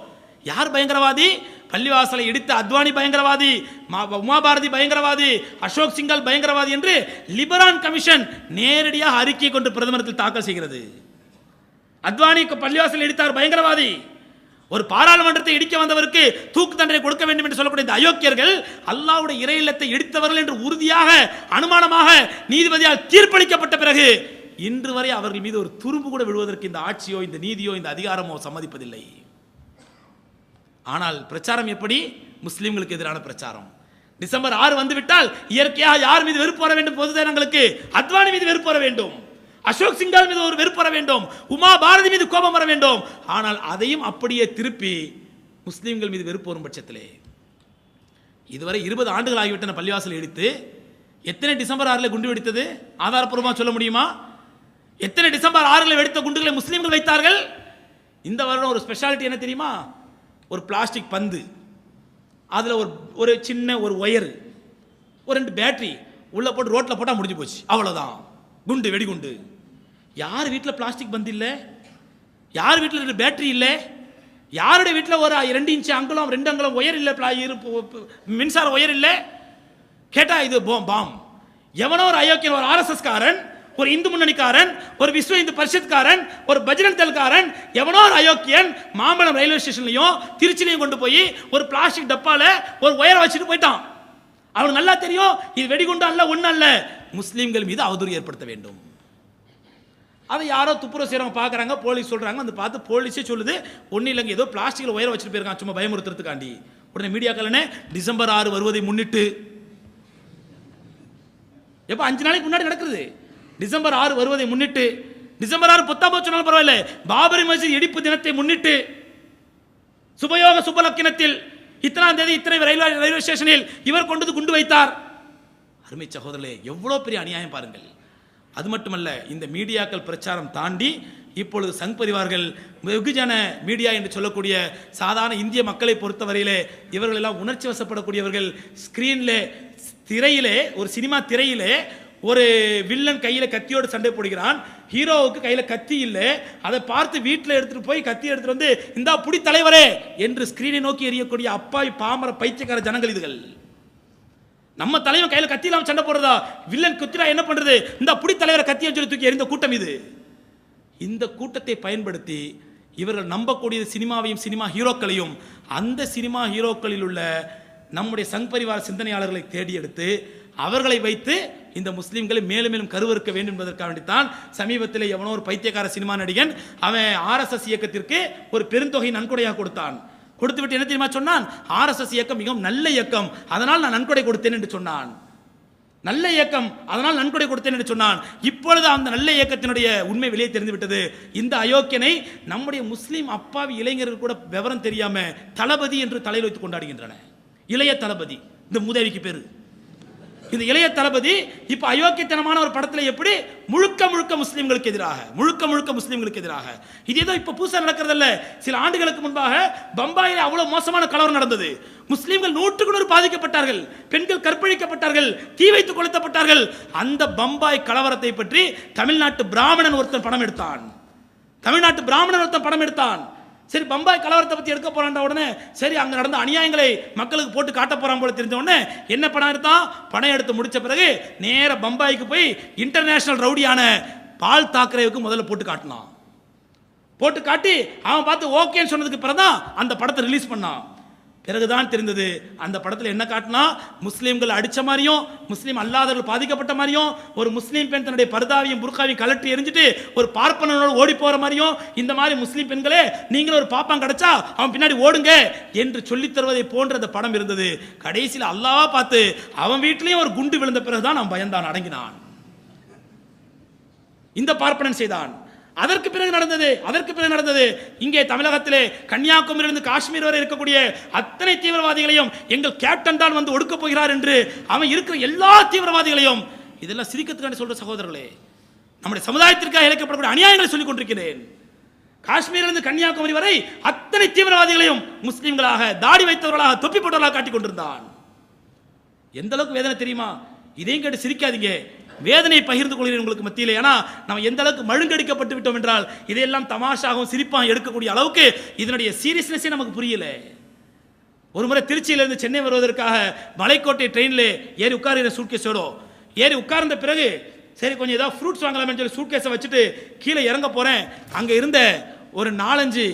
யார் பயங்கரவாதி? பள்ளிவாசலை இடித்த அத்வானி பயங்கரவாதி மா- உமாபாரதி பயங்கரவாதி அசோக் சிங்கல் பயங்கரவாதி என்று லிபரான் கமிஷன் நேரடியாக அறிக்கை கொண்டு பிரதமரத்தில் தாக்கல் செய்கிறது. அத்வானி பள்ளிவாசல் இடித்தார் பயங்கரவாதி. ஒரு பாராளுமன்றத்தை இடிக்க வந்தவருக்கு தூக்கு தண்டனை கொடுக்க வேண்டும் என்று சொல்லக்கூடிய இந்த அயோக்கியர்கள் அல்லாஹ்வுடைய இறை இல்லத்தை இடித்தவர்கள் என்று உறுதியாக அனுமானமாக நீதிபதியால் தீர்ப்பளிக்கப்பட்ட பிறகு இன்று வரை அவர்கள் மீது ஒரு துரும்பு கூட விழுவதற்கு இந்த ஆட்சியோ இந்த நீதியோ இந்த அதிகாரமோ சம்மதிப்பதில்லை. ஆனால் பிரச்சாரம் எப்படி? முஸ்லிம்களுக்கு எதிரான பிரச்சாரம். டிசம்பர் ஆறு வந்துவிட்டால் இயற்கையாக யார் மீது வெறுப்பு வர வேண்டும்? பொது ஜனங்களுக்கு அத்வானி மீது வெறுப்பு வர வேண்டும். அசோக் சிங்கால் மீது ஒரு வெறுப்பு வர வேண்டும். உமா பாரதி மீது கோபம் வர வேண்டும். ஆனால் அதையும் அப்படியே திருப்பி முஸ்லீம்கள் மீது வெறுப்பு வரும் பட்சத்திலே. இதுவரை இருபது ஆண்டுகள் ஆகிவிட்டன பள்ளிவாசல் எடுத்து எத்தனை டிசம்பர் ஆறில் குண்டு வெடித்தது? ஆதாரப்பூர்வமாக சொல்ல முடியுமா? எத்தனை டிசம்பர் ஆறில் வெடித்த குண்டுகளை முஸ்லீம்கள் வைத்தார்கள்? இந்த வருடம் ஒரு ஸ்பெஷாலிட்டி என்ன தெரியுமா? ஒரு பிளாஸ்டிக் பந்து. அதில் ஒரு ஒரு சின்ன ஒரு ஒயர். ஒரு ரெண்டு பேட்டரி உள்ளே போட்டு ரோட்டில் போட்டால் முடிஞ்சு போச்சு. அவ்வளோதான் குண்டு வெடிகுண்டு. யார் வீட்டில் பிளாஸ்டிக் பந்து இல்லை? யார் வீட்டில் ரெண்டு பேட்டரி இல்லை? யாருடைய வீட்டில் ஒரு ரெண்டு இன்ச்சு அங்குலம் ரெண்டு அங்குலம் ஒயர் இல்லை? இரு- பு- மின்சார ஒயர் இல்லை? கேட்டா இது பாம் பாம் எவனோ ஒரு அயோக்கியன் ஒரு ஆர்எஸ்எஸ் காரன் ஒரு இந்து முன்னணிக்காரன் ஒரு விஸ்வ இந்து பரிஷத்காரன் ஒரு பஜ்ரங் தள்காரன் எவனோ ஒரு அயோக்கியன் மாம்பழம் ரயில்வே ஸ்டேஷன்லையும் திருச்சிலையும் கொண்டு போய் ஒரு பிளாஸ்டிக் டப்பால ஒரு ஒயரை வச்சுட்டு போயிட்டான். அவனுக்கு நல்லா தெரியும் இது வெடிகுண்டு அல்ல ஒன்றும் அல்ல. முஸ்லீம்கள் மீது அவதூறு ஏற்படுத்த வேண்டும். அதை யாரோ துப்புரவு செய்கிறவங்க பார்க்குறாங்க போலீஸ் சொல்கிறாங்க வந்து பார்த்து போலீஸே சொல்லுது. ஒன்றும் இல்லைங்க ஏதோ பிளாஸ்டிக்கில் ஒயரை வச்சுட்டு போயிருக்கான் சும்மா பயமுறுத்துறதுக்காண்டி. உடனே மீடியாக்கள்னே டிசம்பர் ஆறு வருவதை முன்னிட்டு. எப்போ அஞ்சு நாளைக்கு முன்னாடி நடக்குது டிசம்பர் ஆறு வருவதை முன்னிட்டு. டிசம்பர் ஆறு பத்தாம் சொன்னாலும் பரவாயில்ல. பாபரி மஸ்ஜித் இடிப்பு தினத்தை முன்னிட்டு. சுபயோக சுபலக்கினத்தில் இத்தனாம் தேதி இத்தனை ரயில்வே ரயில்வே ஸ்டேஷனில் இவர் கொண்டு வந்து குண்டு வைத்தார். அருமை சகோதரர்களே எவ்வளோ பெரிய அநியாயம் பாருங்கள். அது மட்டுமல்ல இந்த மீடியாக்கள் பிரச்சாரம் தாண்டி இப்பொழுது சங் பரிவார்கள் வெகுஜன மீடியா என்று சொல்லக்கூடிய சாதாரண இந்திய மக்களை பொறுத்தவரையிலே இவர்கள் எல்லாம் உணர்ச்சி வசப்படக்கூடியவர்கள். ஸ்கிரீனில் திரையிலே ஒரு சினிமா திரையிலே ஒரு வில்லன் கையில் கத்தியோடு சண்டை போடுகிறான். ஹீரோவுக்கு கையில் கத்தி இல்லை. அதை பார்த்து வீட்டில் எடுத்துகிட்டு போய் கத்தி எடுத்துகிட்டு வந்து இந்தா புடி தலைவரே! என்று ஸ்கிரீனை நோக்கி எறியக்கூடிய அப்பாய் பாமர பைத்தியக்கார ஜனங்கள் இதுகள். நம்ம தலைவன் கையில் கத்தி இல்லாமல் சண்டை போடுறதா? வில்லன் குத்திரா என்ன பண்ணுறது இந்த புடி தலைவரை கத்தியை சொல்லி தூக்கி எறிந்த கூட்டம் இது. இந்த கூட்டத்தை பயன்படுத்தி இவர்கள் நம்பக்கூடிய சினிமாவையும் சினிமா ஹீரோக்களையும் அந்த சினிமா ஹீரோக்களில் உள்ள நம்முடைய சங் பரிவார சிந்தனையாளர்களை தேடி எடுத்து அவர்களை வைத்து இந்த முஸ்லீம்களை மேலும் மேலும் கருவறுக்க வேண்டும் என்பதற்காக வேண்டித்தான் சமீபத்தில் எவனோ ஒரு பைத்தியக்கார சினிமா நடிகன் அவன் ஆர்எஸ்எஸ் இயக்கத்திற்கு ஒரு பெருந்தொகை நன்கொடையாக கொடுத்தான். கொடுத்து விட்டு என்ன தெரியுமா சொன்னான்? ஆர்எஸ்எஸ் இயக்கம் மிகவும் நல்ல இயக்கம். அதனால் நான் நன்கொடை கொடுத்தேன் என்று சொன்னான். நல்ல இயக்கம். அதனால் நன்கொடை கொடுத்தேன் என்று சொன்னான். இப்பொழுது அந்த நல்ல இயக்கத்தினுடைய உண்மை வெளியே தெரிந்து விட்டது இந்த அயோக்கியனை நம்முடைய முஸ்லீம் அப்பாவி இளைஞர்கள் கூட விவரம் தெரியாம தளபதி என்று தலையில் வைத்து கொண்டாடுகின்றன. இளைய தளபதி. இந்த மூதேவிக்கு பேரு. இந்த இளைய தளபதி இப்ப அயோக்கியத்தனமான ஒரு படத்துல எப்படி முழுக்க முழுக்க முஸ்லீம்களுக்கு எதிராக முழுக்க முழுக்க முஸ்லிம்களுக்கு எதிராக. இது ஏதோ இப்ப பூசா நடக்கிறதில்ல. சில ஆண்டுகளுக்கு முன்பாக பம்பாயில் அவ்வளவு மோசமான கலவரம் நடந்தது. முஸ்லீம்கள் நூற்றுக்கு நூறு பாதிக்கப்பட்டார்கள். பெண்கள் கற்பழிக்கப்பட்டார்கள். தீ வைத்து கொளுத்தப்பட்டார்கள். அந்த பம்பாய் கலவரத்தை பற்றி தமிழ்நாட்டு பிராமணன் ஒருத்தன் படம் எடுத்தான். தமிழ்நாட்டு பிராமணன் ஒருத்தன் படம் எடுத்தான். சரி பம்பாய் கலவரத்தை பற்றி எடுக்க போறான்டா உடனே. சரி அங்கே நடந்த அநியாயங்களை மக்களுக்கு போட்டு காட்ட போகிறான் போல தெரிஞ்ச உடனே என்ன படம் எடுத்தான்? பணம் எடுத்து முடித்த பிறகு நேராக பம்பாய்க்கு போய் இன்டர்நேஷனல் ரவுடியான பால் தாக்கரேவுக்கு முதல்ல போட்டு காட்டினான். போட்டு காட்டி அவன் பார்த்து ஓகேன்னு சொன்னதுக்கு பிறகுதான் அந்த படத்தை ரிலீஸ் பண்ணான். பிறகுதான் தெரிந்தது. அந்த படத்தில் என்ன காட்டினா முஸ்லீம்கள் அடித்த மாதிரியும் முஸ்லீம் அல்லாதவர்கள் பாதிக்கப்பட்ட மாதிரியும் ஒரு முஸ்லீம் பெண் தன்னுடைய பர்தாவையும் புர்காவையும் கலட்டி எரிஞ்சிட்டு ஒரு பார்ப்பனோடு ஓடி போகிற மாதிரியும் இந்த மாதிரி முஸ்லீம் பெண்களே நீங்களும் ஒரு பாப்பான் கிடைச்சா அவன் பின்னாடி ஓடுங்க என்று சொல்லித் தருவதை போன்ற அந்த படம் இருந்தது. கடைசியில் அல்லாவா பார்த்து அவன் வீட்டிலையும் ஒரு குண்டு விழுந்த பிறகுதான் அவன் பயந்தான் அடங்கினான். இந்த பார்ப்பனன் செய்தான். அதற்கு பிறகு நடந்தது அதற்கு பிறகு நடந்தது. இங்கே தமிழகத்திலே கன்னியாகுமரியிலிருந்து காஷ்மீர் வரை இருக்கக்கூடிய அத்தனை தீவிரவாதிகளையும் எங்கள் கேப்டன் தான் வந்து ஒடுக்கப் போகிறார் என்று அவன் இருக்கிற எல்லா தீவிரவாதிகளையும் இதெல்லாம் சிரிக்கிறதுக்கான சொல்ற சகோதரர்களே நம்முடைய சமுதாயத்திற்காக இழைக்கப்படக்கூடிய அநியாயங்களை சொல்லிக் கொண்டிருக்கிறேன். காஷ்மீரிலிருந்து கன்னியாகுமரி வரை அத்தனை தீவிரவாதிகளையும் முஸ்லீம்களாக தாடி வைத்தவர்களாக தொப்பி போட்டவர்களாக காட்டிக் கொண்டிருந்தான். எந்த அளவுக்கு வேதனை தெரியுமா? இதையும் கேட்டு சிரிக்காதீங்க. வேதனையை பகிர்ந்து கொள்கிறேன் உங்களுக்கு மத்தியில். ஏன்னா நம்ம எந்த அளவுக்கு மழுங்கடிக்கப்பட்டு விட்டோம் என்றால் இதையெல்லாம் தமாஷாகவும் சிரிப்பாகவும் எடுக்கக்கூடிய அளவுக்கு இதனுடைய சீரியஸ்னஸே நமக்கு புரியல. ஒரு முறை திருச்சியிலிருந்து சென்னை வருவதற்காக மலைக்கோட்டை ட்ரெயினில் ஏறி உட்காருகிற சூட்கேஸோட ஏறி உட்கார்ந்த பிறகு சரி கொஞ்சம் ஏதாவது ஃப்ரூட்ஸ் வாங்கலாம்னு சொல்லி சூட்கேஸை வச்சுட்டு கீழே இறங்க போகிறேன் அங்கே இருந்த ஒரு நாலஞ்சு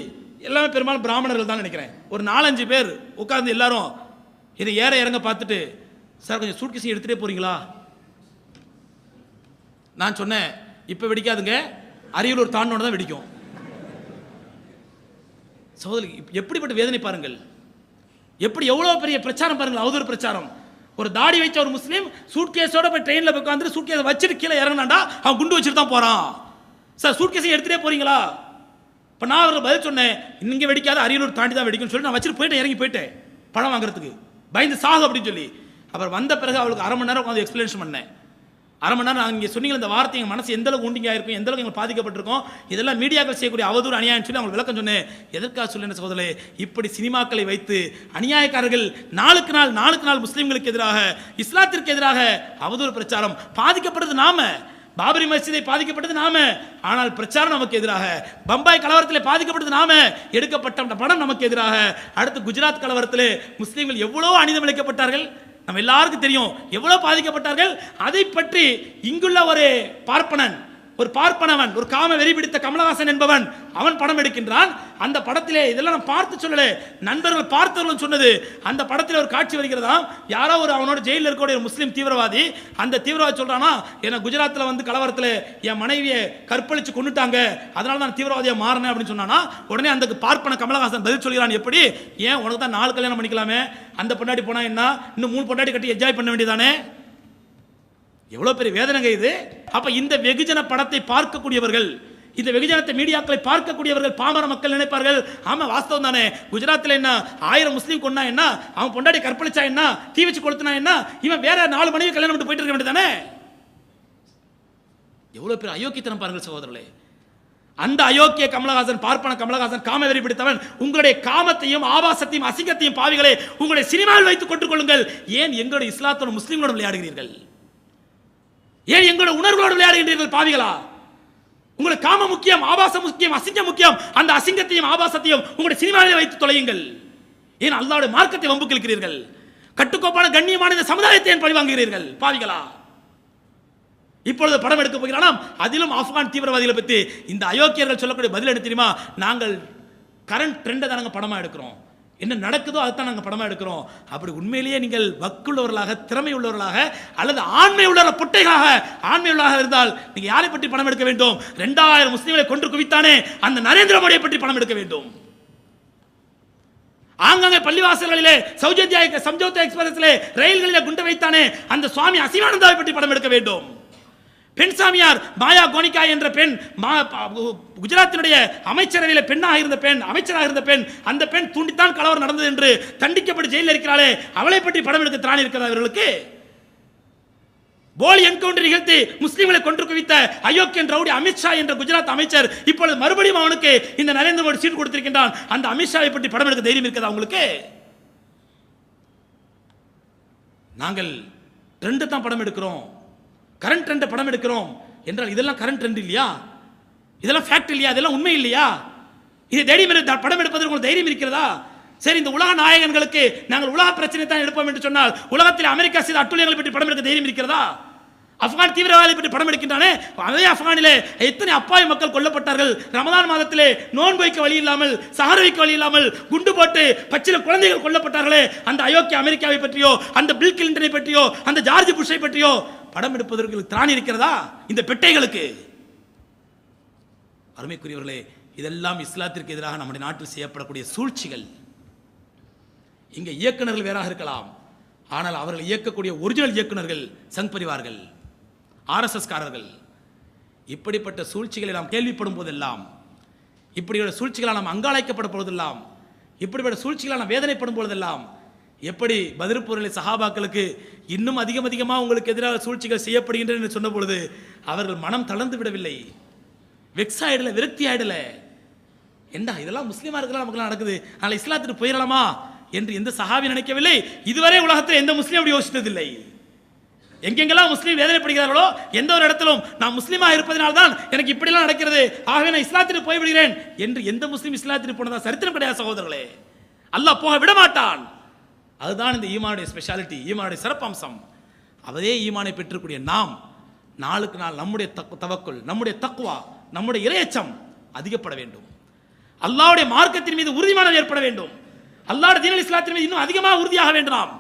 எல்லாமே பெரும்பாலும் பிராமணர்கள் தான் நினைக்கிறேன். ஒரு நாலஞ்சு பேர் உட்கார்ந்து எல்லாரும் இதை ஏற இறங்க பார்த்துட்டு சார் கொஞ்சம் சூட்கேஸையும் எடுத்துகிட்டே போகிறீங்களா நான் சொன்னேன் இப்போ வெடிக்காதுங்க. அரியலூர் தாண்டோன்னு தான் வெடிக்கும். சகோதரி எப்படிப்பட்ட வேதனை பாருங்கள். எப்படி எவ்வளோ பெரிய பிரச்சாரம் பாருங்கள் அவதூறு பிரச்சாரம். ஒரு தாடி வைச்ச ஒரு முஸ்லீம் சூட்கேஸோட போய் ட்ரெயினில் உட்காந்து சூட்கேஸை வச்சுட்டு கீழே இறங்கினாண்டா அவன் குண்டு வச்சுட்டு தான் போகிறான் சார் சூட்கேஸை எடுத்துகிட்டே போறீங்களா? இப்போ நான் அவருக்கு பதில் சொன்னேன் இங்கே வெடிக்காத அரியலூர் தாண்டி தான் வெடிக்கும்னு சொல்லி நான் வச்சுட்டு போயிட்டேன் இறங்கி போயிட்டேன் பழம் வாங்குறதுக்கு. பயந்து சாகு அப்படின்னு சொல்லி. அப்புறம் வந்த பிறகு அவளுக்கு அரை மணி நேரம் உட்காந்து எக்ஸ்பிளேஷன் பண்ணேன். அரை மணி நேரம் நீங்கள் சொன்னீங்க இந்த வார்த்தை எங்கள் மனசு எந்தளவுக்கு உண்டிங்காக இருக்கும் எந்தளவுக்கு எங்களுக்கு பாதிக்கப்பட்டிருக்கோம் இதெல்லாம் மீடியாக்கள் செய்யக்கூடிய அவதூறு அநியாயம் சொல்லி அவங்களுக்கு விளக்கம் சொன்னேன். எதற்காக சொல்லுன்னு சகோதரே இப்படி சினிமாக்களை வைத்து அநியாயக்காரர்கள் நாளுக்கு நாள் நாளுக்கு நாள் முஸ்லீம்களுக்கு எதிராக இஸ்லாத்திற்கு எதிராக அவதூறு பிரச்சாரம் பாதிக்கப்படுறது நாம. பாபரி மசிதை பாதிக்கப்பட்டது நாம. ஆனால் பிரச்சாரம் நமக்கு எதிராக பம்பாய் கலவரத்தில் பாதிக்கப்பட்டது நாம. எடுக்கப்பட்ட படம் நமக்கு எதிராக அடுத்து குஜராத் கலவரத்தில் முஸ்லீம்கள் எவ்வளோ அநீதம் இழைக்கப்பட்டார்கள் நம்ம எல்லாருக்கும் தெரியும் எவ்வளவு பாதிக்கப்பட்டார்கள்? அதை பற்றி இங்குள்ள ஒரு பார்ப்பனன் ஒரு பார்ப்பனவன் ஒரு காம வெறி பிடித்த கமலஹாசன் என்பவன் அவன் படம் எடுக்கின்றான். அந்த படத்திலே இதெல்லாம் நான் பார்த்து சொல்லல. நண்பர்கள் பார்த்தவர்கள் சொன்னது அந்த படத்தில் ஒரு காட்சி வருகிறதாம் யாரோ ஒரு அவனோட ஜெயிலில் இருக்கக்கூடிய ஒரு முஸ்லீம் தீவிரவாதி அந்த தீவிரவாதி சொல்றானா என்ன குஜராத்தில் வந்து கலவரத்தில் என் மனைவியை கற்பழிச்சு கொண்டுட்டாங்க அதனால நான் தீவிரவாதியாக மாறினேன் அப்படின்னு சொன்னானா. உடனே அந்த பார்ப்பன கமலஹாசன் பதில் சொல்கிறான் எப்படி? ஏன் உனக்கு தான் நாலு கல்யாணம் பண்ணிக்கலாமே? அந்த பொண்டாட்டி போனால் என்ன? இன்னும் மூணு பொண்டாட்டி கட்டி என்ஜாய் பண்ண வேண்டியதானே? எவ்வளோ பெரிய வேதனைங்க இது? அப்போ இந்த வெகுஜன படத்தை பார்க்கக்கூடியவர்கள் இந்த வெகுஜனத்தை மீடியாக்களை பார்க்கக்கூடியவர்கள் பாமர மக்கள் நினைப்பார்கள் ஆமாம் வாஸ்தவம் தானே. குஜராத்தில் என்ன ஆயிரம் முஸ்லீம் கொண்டா என்ன அவன் பொண்டாடி கற்பழிச்சா என்ன தீ வச்சு கொளுத்தினா என்ன இவன் வேற நாலு மனைவி கல்யாணம் பண்ணிட்டு போயிட்டு இருக்க வேண்டியதானே எவ்வளோ பேர் அயோக்கியத்தனம் பாருங்கள் சகோதரர்களே. அந்த அயோக்கிய கமலஹாசன் பார்ப்பன கமலஹாசன் காமவெறி பிடித்தவன் உங்களுடைய காமத்தையும் ஆபாசத்தையும் அசிங்கத்தையும் பாவிகளை உங்களுடைய சினிமாவில் வைத்துக் கொண்டு கொள்ளுங்கள். ஏன் எங்களுடைய இஸ்லாத்தோட முஸ்லீம்களோட விளையாடுகிறீர்கள்? ஏன் எங்களோட உணர்வுகளோடு விளையாடுகின்றீர்கள் பாவிகளா? உங்களுக்கு காம முக்கியம் ஆபாசம் முக்கியம் அசிங்கம் முக்கியம். அந்த அசிங்கத்தையும் ஆபாசத்தையும் உங்களுடைய சினிமாவில் வைத்து தொலையுங்கள். ஏன் அல்லாவுடைய மார்க்கத்தை வம்புக்கு இருக்கிறீர்கள் கட்டுக்கோப்பான கண்ணியமான இந்த சமுதாயத்தை ஏன் பழிவாங்குகிறீர்கள் பாவிகளா? இப்பொழுது படம் எடுக்க போகிறானாம் அதிலும் ஆப்கான் தீவிரவாதிகளை பற்றி இந்த அயோக்கியர்கள் சொல்லக்கூடிய பதில் என்ன தெரியுமா? நாங்கள் கரண்ட் ட்ரெண்டை தான் நாங்கள் படமாக எடுக்கிறோம். என்ன நடக்குதோ அதைத்தான் நாங்கள் படமாக எடுக்கிறோம். அப்படி உண்மையிலேயே நீங்கள் வக்குள்ளவர்களாக திறமை உள்ளவர்களாக அல்லது ஆண்மை உள்ள பொட்டைகளாக ஆண்மை உள்ளாக இருந்தால் நீங்கள் யாரை பற்றி படம் எடுக்க வேண்டும்? ரெண்டாயிரம் முஸ்லீம்களை கொன்று குவித்தானே அந்த நரேந்திர மோடியை பற்றி படம் எடுக்க வேண்டும். ஆங்காங்கே பள்ளிவாசல்களிலே சௌஜத்யா சம்ஜோதா எக்ஸ்பிரஸிலே ரயில்களிலே குண்டு வைத்தானே அந்த சுவாமி அசிவானந்தாவை பற்றி படம் எடுக்க வேண்டும். பெண் சாமியார் மாயா கோனிகா என்ற பெண் மா- குஜராத்தினுடைய அமைச்சரவையில் பெண்ணாக இருந்த பெண் அமைச்சராக இருந்த பெண் அந்த பெண் தூண்டித்தான் கலவரம் நடந்தது என்று தண்டிக்கப்பட்டு ஜெயிலில் இருக்கிறாளே அவளை பற்றி படம் எடுக்க திராணி இருக்கிறதா அவர்களுக்கு போலி என்கவுண்டர் நிகழ்த்தி முஸ்லீம்களை கொன்று குவித்த அயோக்கியன் ரவுடி அமித்ஷா என்ற குஜராத் அமைச்சர் இப்பொழுது மறுபடியும் அவனுக்கு இந்த நரேந்திர மோடி சீட் கொடுத்திருக்கின்றான். அந்த அமித்ஷாவை பற்றி படம் எடுக்க தைரியம் இருக்கிறதா உங்களுக்கு? நாங்கள் ட்ரெண்டு தான் படம் எடுக்கிறோம். கரண்ட் ட்ரெண்டை படம் எடுக்கிறோம். என்றால் இதெல்லாம் கரண்ட் ட்ரெண்ட் இல்லையா? இதெல்லாம் ஃபேக்ட் இல்லையா? இதெல்லாம் உண்மை இல்லையா? இது தைரியம் படம் எடுப்பதற்கு உங்களுக்கு தைரியம் இருக்கிறதா? சரி இந்த உலக நாயகன்களுக்கு நாங்கள் உலக பிரச்சனை தான் எடுப்போம் என்று சொன்னால் உலகத்தில் அமெரிக்கா செய்த அட்டுழியங்களை பற்றி படம் எடுக்க தைரியம் இருக்கிறதா? ஆப்கான் தீவிரவாதி பற்றி படம் எடுக்கின்றானே? அதே ஆப்கானிலே எத்தனை அப்பாவி மக்கள் கொல்லப்பட்டார்கள்? ரமதான் மாதத்திலே நோன்பு வைக்க வழி இல்லாமல் சஹர் வைக்க வழி இல்லாமல் குண்டு போட்டு பச்சில குழந்தைகள் கொல்லப்பட்டார்களே? அந்த அயோக்கிய அமெரிக்காவை பற்றியோ அந்த பில் கிளின்டனை பற்றியோ அந்த ஜார்ஜ் புஷை பற்றியோ படம் எடுப்பதற்கு திராணி இருக்கிறதா? இந்த பெட்டைகளுக்கு. அருமைக்குரியவர்களே இதெல்லாம் இஸ்லாத்திற்கு எதிராக நம்முடைய நாட்டில் செய்யப்படக்கூடிய சூழ்ச்சிகள். இங்கே இயக்குனர்கள் வேறாக இருக்கலாம். ஆனால் அவர்கள் இயக்கக்கூடிய ஒரிஜினல் இயக்குனர்கள் சங் பரிவார்கள் ஆர்எஸ்எஸ்காரர்கள் இப்படிப்பட்ட சூழ்ச்சிகளை நாம் கேள்விப்படும் போதெல்லாம் இப்படிப்பட்ட சூழ்ச்சிகளால் நாம் அங்காளைக்கப்படும் போதெல்லாம் இப்படிப்பட்ட சூழ்ச்சிகளால் நாம் வேதனைப்படும் போதெல்லாம் எப்படி பதிர்பூரில் சஹாபாக்களுக்கு இன்னும் அதிகம் அதிகமாக உங்களுக்கு எதிராக சூழ்ச்சிகள் செய்யப்படுகின்றன என்று சொன்ன பொழுது அவர்கள் மனம் தளர்ந்து விடவில்லை. வெக்ஸ் ஆயிடல விரக்தி ஆயிடல. என்ன இதெல்லாம் முஸ்லீமா இருக்கலாம் நமக்குலாம் நடக்குது. ஆனால் இஸ்லாத்துக்கு போயிடலாமா என்று எந்த சஹாபி நினைக்கவில்லை. இதுவரை உலகத்தில் எந்த முஸ்லீம் அப்படி யோசித்ததில்லை. எங்கெங்கெல்லாம் முஸ்லீம் வேதனைப்படுகிறார்களோ எந்த ஒரு இடத்திலும் நான் முஸ்லீமாக இருப்பதனால தான் எனக்கு இப்படிலாம் நடக்கிறது. ஆகவே நான் இஸ்லாத்திற்கு போய்விடுகிறேன் என்று எந்த முஸ்லீம் இஸ்லாத்திற்கு போனதா சரித்திரம் கிடையாது சகோதரர்களே. அல்லாஹ் போக விட மாட்டான் அதுதான் இந்த ஈமானுடைய ஸ்பெஷாலிட்டி ஈமானுடைய சிறப்பம்சம். அதே ஈமானை பெற்றக்கூடிய நாம் நாளுக்கு நாள் நம்முடைய தக் தவக்குள் நம்முடைய தக்குவா நம்முடைய இரையச்சம் அதிகப்பட வேண்டும். அல்லாவுடைய மார்க்கத்தின் மீது உறுதிமானம் ஏற்பட வேண்டும். அல்லாவுடைய தீனல் இஸ்லாத்தின் மீது இன்னும் அதிகமாக உறுதியாக வேண்டாம் நாம்.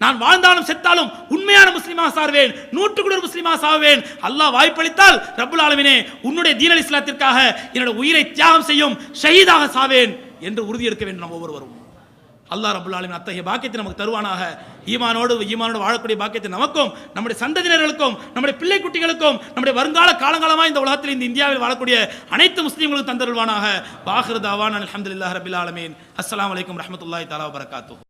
நான் வாழ்ந்தாலும் செத்தாலும் உண்மையான முஸ்லீமாக சார்வேன் நூற்றுக்குள்ள முஸ்லீமா சாவேன். அல்லாஹ் வாய்ப்பளித்தால் ரபுல் ஆலமினே உன்னுடைய தீனல் இஸ்லாத்திற்காக என்னோட உயிரை தியாகம் செய்யும் ஷஹீதாக சாவேன் என்று உறுதி எடுக்க வேண்டும் நாம் ஒவ்வொருவரும். அல்லாஹ் ரப்புல் அத்தகைய பாக்கியத்தை நமக்கு தருவானாக. ஈமானோடு ஈமானோடு வாழக்கூடிய பாக்கியத்தை நமக்கும் நம்முடைய சந்ததியினர்களுக்கும் நம்முடைய பிள்ளை குட்டிகளுக்கும் நம்முடைய வருங்கால காலங்காலமாக இந்த உலகத்தில் இந்த இந்தியாவில் வாழக்கூடிய அனைத்து முஸ்லீம்களுக்கும் தந்தருள்வானாக. வாஹிர் அலமதுல்லா ரபில் ஆலமீன். அஸ்லாம் வலைக்கம் ரஹமத்துல்லாய் தாலா வபரகாத்துஹு.